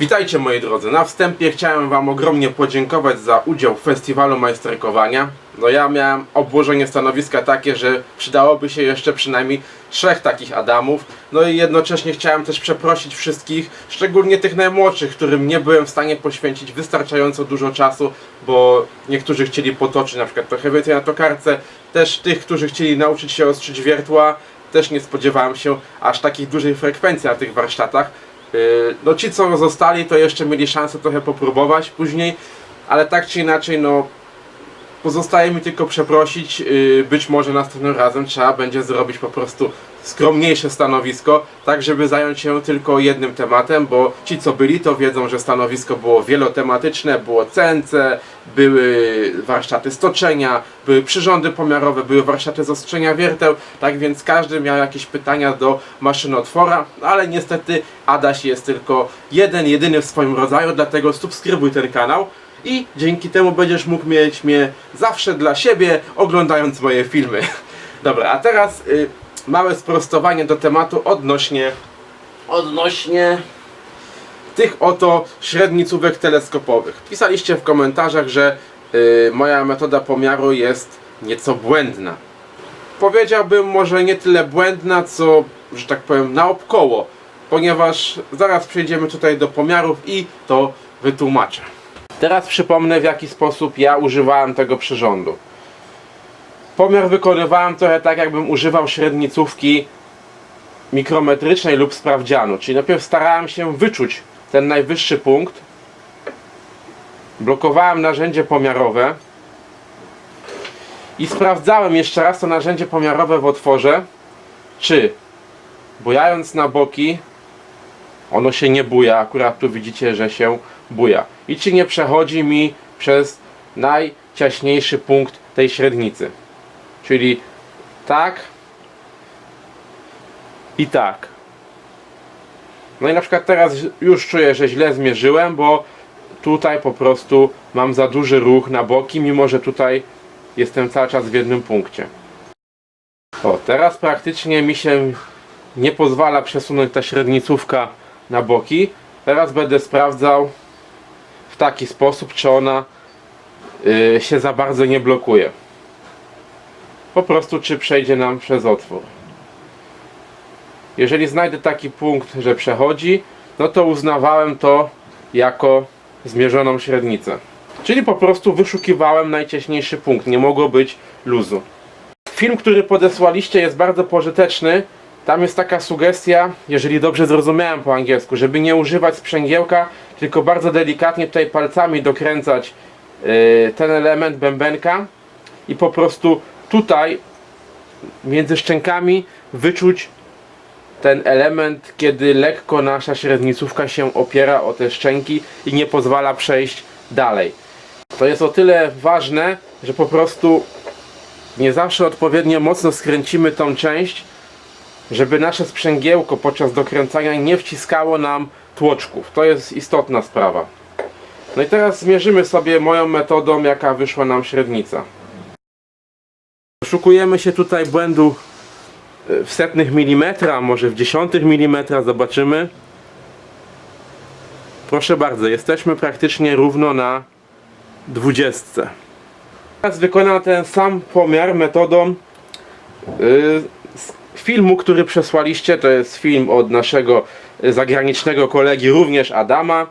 Witajcie moi drodzy. Na wstępie chciałem Wam ogromnie podziękować za udział w festiwalu majsterkowania. No ja miałem obłożenie stanowiska takie, że przydałoby się jeszcze przynajmniej trzech takich Adamów. No i jednocześnie chciałem też przeprosić wszystkich, szczególnie tych najmłodszych, którym nie byłem w stanie poświęcić wystarczająco dużo czasu, bo niektórzy chcieli potoczyć na przykład trochę więcej na tokarce, też tych, którzy chcieli nauczyć się ostrzyć wiertła, też nie spodziewałem się aż takiej dużej frekwencji na tych warsztatach. Yy, No ci co zostali to jeszcze mieli szansę trochę popróbować później, ale tak czy inaczej no pozostaje mi tylko przeprosić, yy, być może następnym razem trzeba będzie zrobić po prostu skromniejsze stanowisko, tak żeby zająć się tylko jednym tematem, bo ci co byli to wiedzą, że stanowisko było wielotematyczne, było CNC, były warsztaty stoczenia, były przyrządy pomiarowe, były warsztaty z ostrzenia wierteł, tak więc każdy miał jakieś pytania do maszynotwora, ale niestety Adaś jest tylko jeden, jedyny w swoim rodzaju, dlatego subskrybuj ten kanał i dzięki temu będziesz mógł mieć mnie zawsze dla siebie, oglądając moje filmy. Dobra, a teraz y, małe sprostowanie do tematu odnośnie odnośnie tych oto średnicówek teleskopowych. Pisaliście w komentarzach, że y, moja metoda pomiaru jest nieco błędna. Powiedziałbym może nie tyle błędna, co, że tak powiem, naokoło, ponieważ zaraz przejdziemy tutaj do pomiarów i to wytłumaczę. Teraz przypomnę w jaki sposób ja używałem tego przyrządu. Pomiar wykonywałem trochę tak jakbym używał średnicówki mikrometrycznej lub sprawdzianu. Czyli najpierw starałem się wyczuć ten najwyższy punkt. Blokowałem narzędzie pomiarowe i sprawdzałem jeszcze raz to narzędzie pomiarowe w otworze, czy bujając na boki ono się nie buja, akurat tu widzicie, że się buja. I czy nie przechodzi mi przez najciaśniejszy punkt tej średnicy. Czyli tak i tak. No i na przykład teraz już czuję, że źle zmierzyłem, bo tutaj po prostu mam za duży ruch na boki, mimo że tutaj jestem cały czas w jednym punkcie. O, teraz praktycznie mi się nie pozwala przesunąć ta średnicówka na boki. Teraz będę sprawdzał w taki sposób, czy ona y, się za bardzo nie blokuje. Po prostu, czy przejdzie nam przez otwór. Jeżeli znajdę taki punkt, że przechodzi, no to uznawałem to jako zmierzoną średnicę. Czyli po prostu wyszukiwałem najciaśniejszy punkt, nie mogło być luzu. Film, który podesłaliście jest bardzo pożyteczny. Tam jest taka sugestia, jeżeli dobrze zrozumiałem po angielsku, żeby nie używać sprzęgiełka, tylko bardzo delikatnie tutaj palcami dokręcać yy, ten element bębenka i po prostu tutaj między szczękami wyczuć ten element, kiedy lekko nasza średnicówka się opiera o te szczęki i nie pozwala przejść dalej. To jest o tyle ważne, że po prostu nie zawsze odpowiednio mocno skręcimy tą część, żeby nasze sprzęgiełko podczas dokręcania nie wciskało nam tłoczków. To jest istotna sprawa. No i teraz zmierzymy sobie moją metodą, jaka wyszła nam średnica. Szukujemy się tutaj błędu e, w setnych milimetra, może w dziesiątych milimetra, zobaczymy. Proszę bardzo, jesteśmy praktycznie równo na dwudziestce. Teraz wykonam ten sam pomiar metodą yy, filmu, który przesłaliście. To jest film od naszego y, zagranicznego kolegi, również Adama.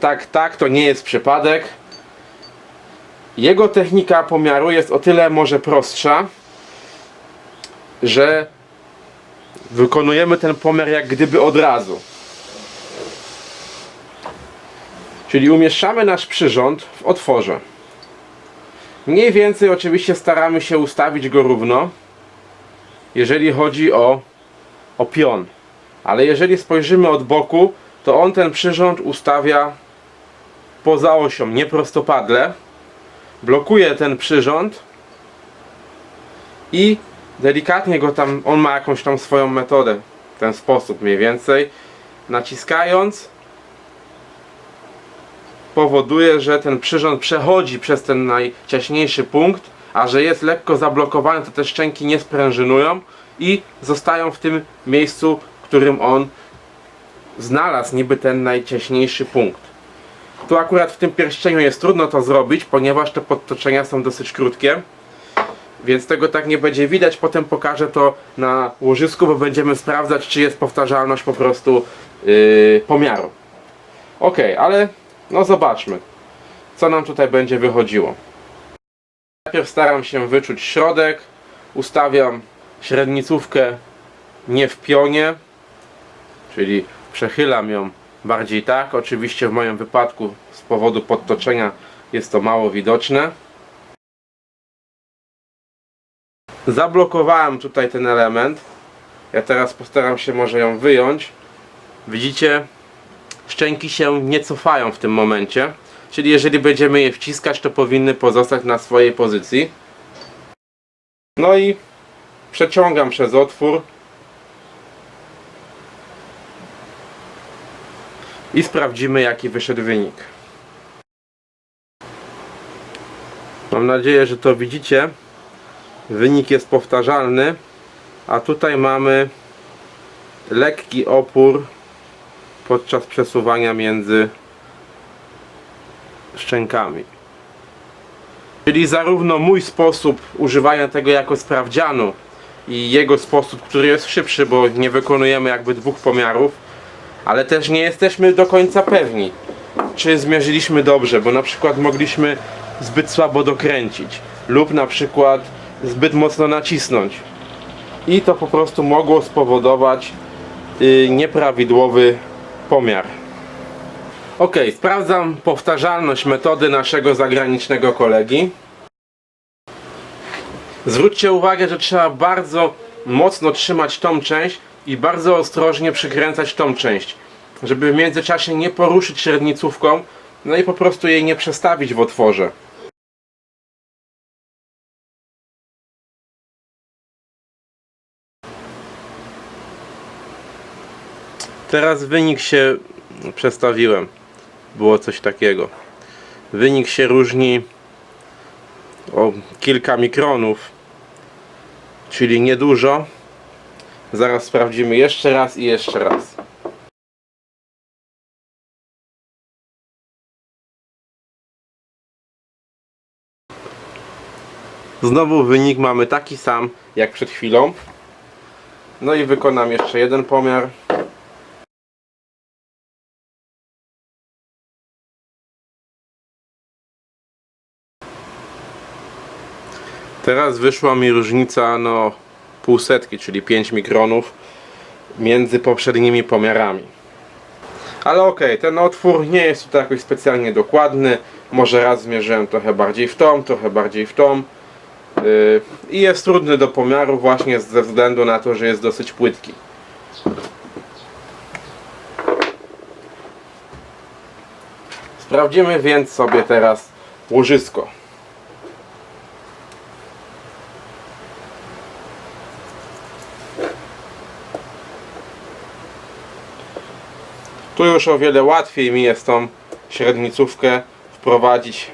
Tak, tak, to nie jest przypadek. Jego technika pomiaru jest o tyle może prostsza, że wykonujemy ten pomiar jak gdyby od razu. Czyli umieszczamy nasz przyrząd w otworze. Mniej więcej oczywiście staramy się ustawić go równo, jeżeli chodzi o, o pion. Ale jeżeli spojrzymy od boku, to on ten przyrząd ustawia poza osią, nieprostopadle. Blokuje ten przyrząd i delikatnie go tam, on ma jakąś tam swoją metodę, w ten sposób mniej więcej. Naciskając powoduje, że ten przyrząd przechodzi przez ten najciaśniejszy punkt, a że jest lekko zablokowany, to te szczęki nie sprężynują i zostają w tym miejscu, w którym on znalazł niby ten najciaśniejszy punkt. Tu akurat w tym pierścieniu jest trudno to zrobić, ponieważ te podtoczenia są dosyć krótkie. Więc tego tak nie będzie widać. Potem pokażę to na łożysku, bo będziemy sprawdzać, czy jest powtarzalność po prostu yy, pomiaru. Ok, ale no zobaczmy, co nam tutaj będzie wychodziło. Najpierw staram się wyczuć środek. Ustawiam średnicówkę nie w pionie, czyli przechylam ją bardziej tak. Oczywiście w moim wypadku z powodu podtoczenia jest to mało widoczne. Zablokowałem tutaj ten element. Ja teraz postaram się może ją wyjąć. Widzicie, szczęki się nie cofają w tym momencie. Czyli jeżeli będziemy je wciskać, to powinny pozostać na swojej pozycji. No i przeciągam przez otwór. I sprawdzimy jaki wyszedł wynik. Mam nadzieję, że to widzicie. Wynik jest powtarzalny, a tutaj mamy lekki opór podczas przesuwania między szczękami. Czyli zarówno mój sposób używania tego jako sprawdzianu i jego sposób, który jest szybszy, bo nie wykonujemy jakby dwóch pomiarów, ale też nie jesteśmy do końca pewni, czy zmierzyliśmy dobrze, bo na przykład mogliśmy zbyt słabo dokręcić lub na przykład zbyt mocno nacisnąć i to po prostu mogło spowodować y, nieprawidłowy pomiar. Ok, sprawdzam powtarzalność metody naszego zagranicznego kolegi. Zwróćcie uwagę, że trzeba bardzo mocno trzymać tą część i bardzo ostrożnie przykręcać tą część, żeby w międzyczasie nie poruszyć średnicówką, no i po prostu jej nie przestawić w otworze. Teraz wynik się przestawiłem. Było coś takiego. Wynik się różni o kilka mikronów, czyli niedużo. Zaraz sprawdzimy jeszcze raz i jeszcze raz. Znowu wynik mamy taki sam jak przed chwilą. No i wykonam jeszcze jeden pomiar. Teraz wyszła mi różnica no pół setki, czyli 5 mikronów między poprzednimi pomiarami. Ale okej, ten otwór nie jest tutaj jakoś specjalnie dokładny. Może raz zmierzyłem trochę bardziej w tą, trochę bardziej w tą. Yy, I jest trudny do pomiaru właśnie ze względu na to, że jest dosyć płytki. Sprawdzimy więc sobie teraz łożysko. Tu już o wiele łatwiej mi jest tą średnicówkę wprowadzić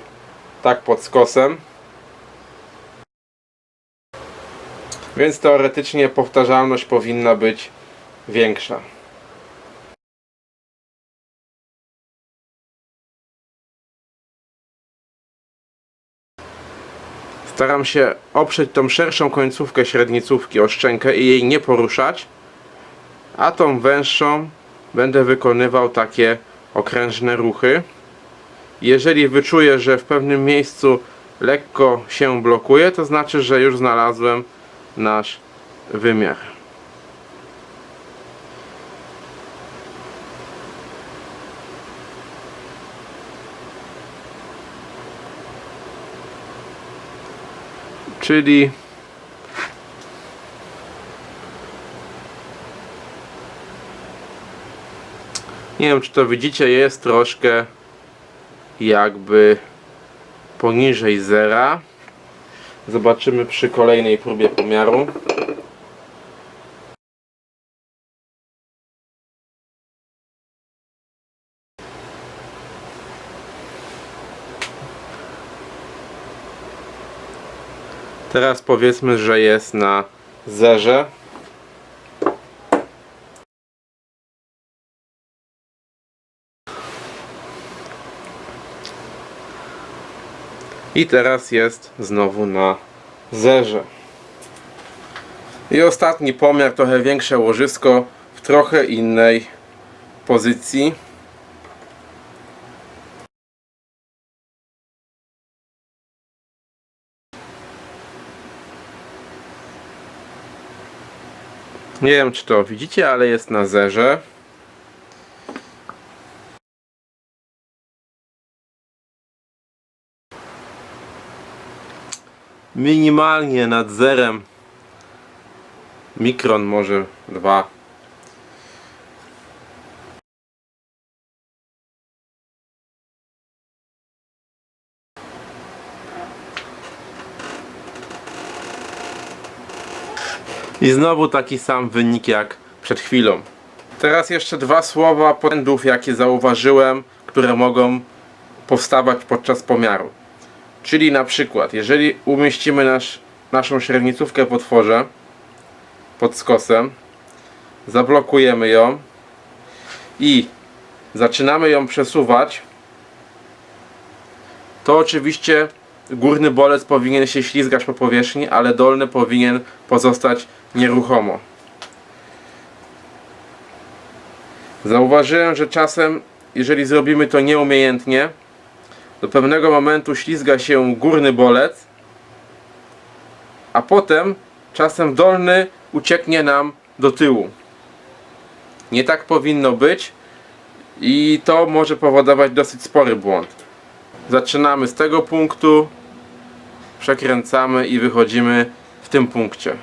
tak pod skosem. Więc teoretycznie powtarzalność powinna być większa. Staram się oprzeć tą szerszą końcówkę średnicówki o szczękę i jej nie poruszać, a tą węższą będę wykonywał takie okrężne ruchy. Jeżeli wyczuję, że w pewnym miejscu lekko się blokuje, to znaczy, że już znalazłem nasz wymiar. Czyli Nie wiem czy to widzicie, jest troszkę jakby poniżej zera. Zobaczymy przy kolejnej próbie pomiaru. Teraz powiedzmy, że jest na zerze. I teraz jest znowu na zerze. I ostatni pomiar, trochę większe łożysko w trochę innej pozycji. Nie wiem czy to widzicie, ale jest na zerze. Minimalnie nad zerem mikron może dwa. I znowu taki sam wynik jak przed chwilą. Teraz jeszcze dwa słowa błędów, jakie zauważyłem, które mogą powstawać podczas pomiaru. Czyli na przykład, jeżeli umieścimy nasz, naszą średnicówkę w otworze pod skosem, zablokujemy ją i zaczynamy ją przesuwać, to oczywiście górny bolec powinien się ślizgać po powierzchni, ale dolny powinien pozostać nieruchomo. Zauważyłem, że czasem, jeżeli zrobimy to nieumiejętnie, do pewnego momentu ślizga się górny bolec, a potem czasem dolny ucieknie nam do tyłu. Nie tak powinno być i to może powodować dosyć spory błąd. Zaczynamy z tego punktu, przekręcamy i wychodzimy w tym punkcie.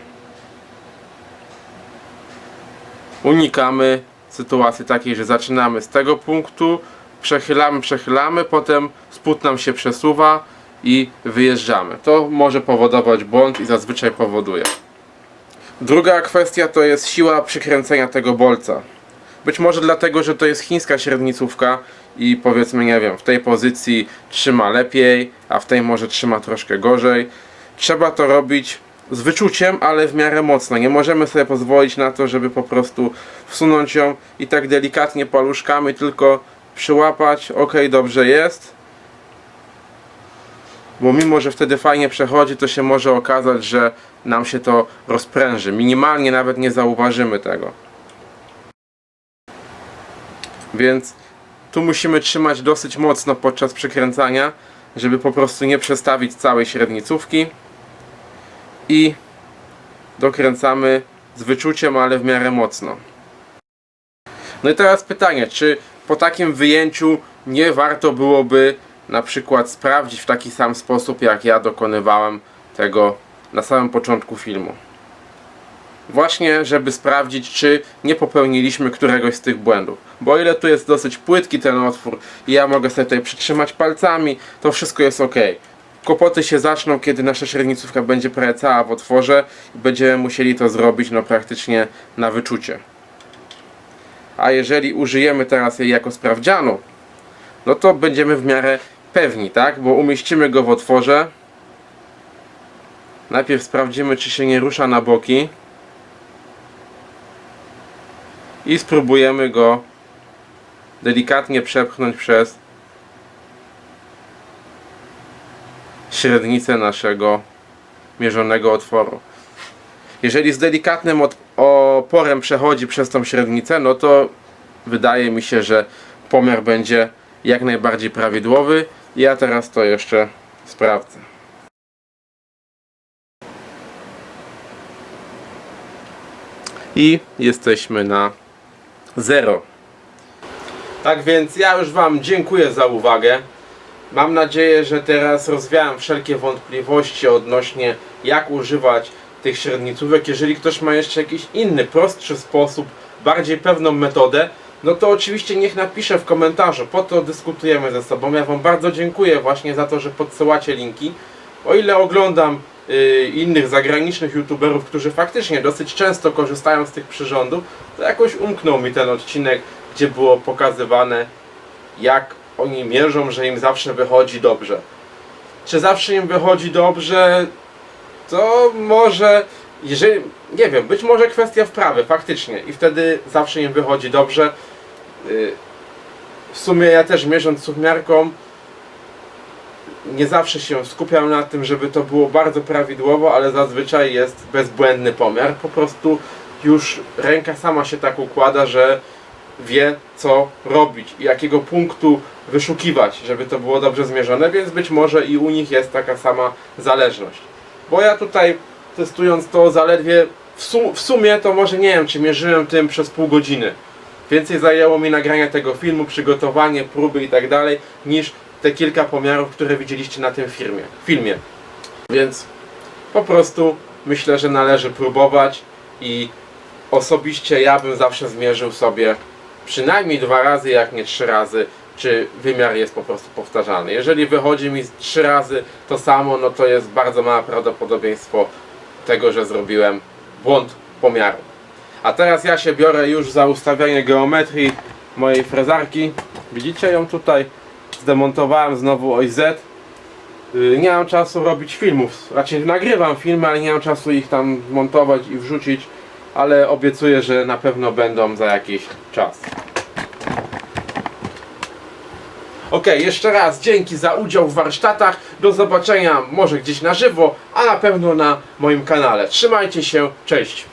Unikamy sytuacji takiej, że zaczynamy z tego punktu, przechylamy, przechylamy, potem spód nam się przesuwa i wyjeżdżamy. To może powodować błąd i zazwyczaj powoduje. Druga kwestia to jest siła przykręcenia tego bolca. Być może dlatego, że to jest chińska średnicówka i powiedzmy, nie wiem, w tej pozycji trzyma lepiej, a w tej może trzyma troszkę gorzej. Trzeba to robić z wyczuciem, ale w miarę mocno. Nie możemy sobie pozwolić na to, żeby po prostu wsunąć ją i tak delikatnie paluszkami tylko przyłapać, ok, dobrze jest. Bo mimo, że wtedy fajnie przechodzi, to się może okazać, że nam się to rozpręży. Minimalnie nawet nie zauważymy tego. Więc tu musimy trzymać dosyć mocno podczas przekręcania, żeby po prostu nie przestawić całej średnicówki. I dokręcamy z wyczuciem, ale w miarę mocno. No i teraz pytanie, czy po takim wyjęciu nie warto byłoby na przykład sprawdzić w taki sam sposób, jak ja dokonywałem tego na samym początku filmu. Właśnie, żeby sprawdzić, czy nie popełniliśmy któregoś z tych błędów. Bo ile tu jest dosyć płytki ten otwór i ja mogę sobie tutaj przytrzymać palcami, to wszystko jest ok. Kłopoty się zaczną, kiedy nasza średnicówka będzie prawie cała w otworze i będziemy musieli to zrobić no praktycznie na wyczucie. A jeżeli użyjemy teraz jej jako sprawdzianu, no to będziemy w miarę pewni, tak? Bo umieścimy go w otworze. Najpierw sprawdzimy, czy się nie rusza na boki. I spróbujemy go delikatnie przepchnąć przez średnicę naszego mierzonego otworu. Jeżeli z delikatnym od- oporem przechodzi przez tą średnicę, no to wydaje mi się, że pomiar będzie jak najbardziej prawidłowy. Ja teraz to jeszcze sprawdzę. I jesteśmy na 0. Tak więc ja już Wam dziękuję za uwagę. Mam nadzieję, że teraz rozwiałem wszelkie wątpliwości odnośnie jak używać tych średnicówek. Jeżeli ktoś ma jeszcze jakiś inny, prostszy sposób, bardziej pewną metodę, no to oczywiście niech napisze w komentarzu, po to dyskutujemy ze sobą. Ja Wam bardzo dziękuję właśnie za to, że podsyłacie linki. O ile oglądam y, innych zagranicznych youtuberów, którzy faktycznie dosyć często korzystają z tych przyrządów, to jakoś umknął mi ten odcinek, gdzie było pokazywane jak oni mierzą, że im zawsze wychodzi dobrze. Czy zawsze im wychodzi dobrze? To może, jeżeli, nie wiem, być może kwestia wprawy, faktycznie. I wtedy zawsze im wychodzi dobrze. Yy, W sumie ja też mierząc suchmiarką nie zawsze się skupiam na tym, żeby to było bardzo prawidłowo, ale zazwyczaj jest bezbłędny pomiar. Po prostu już ręka sama się tak układa, że wie co robić i jakiego punktu wyszukiwać, żeby to było dobrze zmierzone, więc być może i u nich jest taka sama zależność. Bo ja tutaj testując to zaledwie w, su- w sumie to może nie wiem, czy mierzyłem tym przez pół godziny. Więcej zajęło mi nagranie tego filmu, przygotowanie, próby i tak dalej, niż te kilka pomiarów, które widzieliście na tym filmie. filmie. Więc po prostu myślę, że należy próbować i osobiście ja bym zawsze zmierzył sobie przynajmniej dwa razy, jak nie trzy razy, czy wymiar jest po prostu powtarzalny. Jeżeli wychodzi mi trzy razy to samo, no to jest bardzo małe prawdopodobieństwo tego, że zrobiłem błąd pomiaru. A teraz ja się biorę już za ustawianie geometrii mojej frezarki. Widzicie ją tutaj? Zdemontowałem znowu OIZ. Yy, Nie mam czasu robić filmów. Raczej nagrywam filmy, ale nie mam czasu ich tam montować i wrzucić. Ale obiecuję, że na pewno będą za jakiś czas. Ok, jeszcze raz dzięki za udział w warsztatach. Do zobaczenia może gdzieś na żywo, a na pewno na moim kanale. Trzymajcie się, cześć!